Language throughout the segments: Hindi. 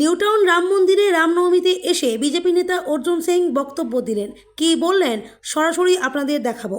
নিউটাউন রাম মন্দিরে রামনবমীতে এসে বিজেপি নেতা অর্জুন সিং বক্তব্য দিলেন কি বললেন সরাসরি আপনাদের দেখাবো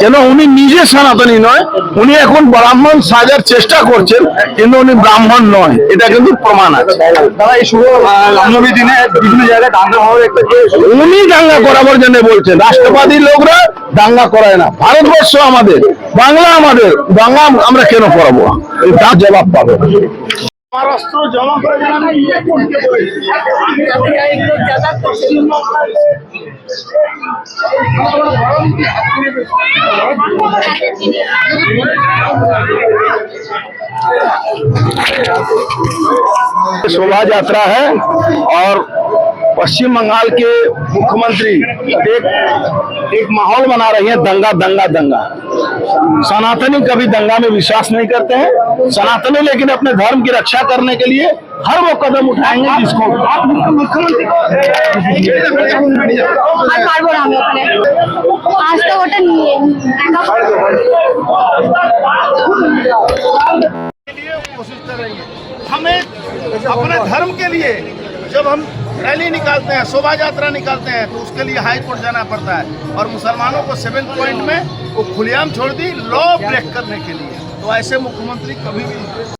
কেন উনি নিজে সনাতনী নয় উনি এখন ব্রাহ্মণ সাজার চেষ্টা করছেন কিন্তু উনি ব্রাহ্মণ নয় এটা কিন্তু প্রমাণ আছে উনি দাঙ্গা করাবার জন্য বলছেন রাষ্ট্রবাদী লোকরা দাঙ্গা করায় না ভারতবর্ষ আমাদের বাংলা আমাদের দাঙ্গা আমরা কেন করাবো তার জবাব পাবো মহারাষ্ট্র জমা করে शोभा यात्रा है और पश्चिम बंगाल के मुख्यमंत्री एक एक माहौल बना रही है दंगा दंगा दंगा सनातनी कभी दंगा में विश्वास नहीं करते हैं सनातनी लेकिन अपने धर्म की रक्षा करने के लिए हर वो कदम उठाएंगे जिसको हमें अपने धर्म के लिए जब हम रैली निकालते हैं शोभा यात्रा निकालते हैं तो उसके लिए हाई कोर्ट जाना पड़ता है और मुसलमानों को सेवन पॉइंट में वो खुलेआम छोड़ दी लॉ ब्रेक करने के लिए तो ऐसे मुख्यमंत्री कभी भी